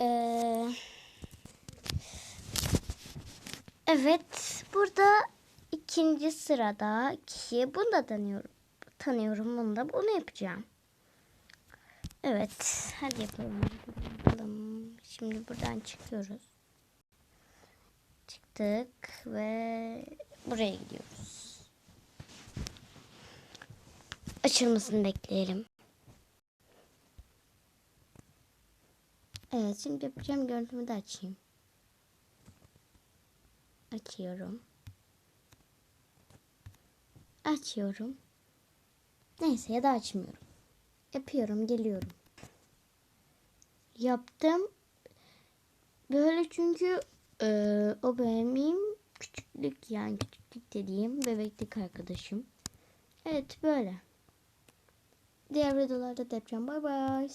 Ee, evet burada ikinci sırada kişi bunu da tanıyorum. Tanıyorum bunu da bunu yapacağım. Evet hadi yapalım. yapalım. Şimdi buradan çıkıyoruz. Çıktık ve buraya gidiyoruz. Açılmasını bekleyelim. Evet şimdi yapacağım görüntümü de açayım. Açıyorum. Açıyorum. Neyse ya da açmıyorum. Yapıyorum geliyorum. Yaptım. Böyle çünkü eee, o benim küçüklük yani küçüklük dediğim bebeklik arkadaşım. Evet böyle. Diğer videolarda da yapacağım. Bye bye.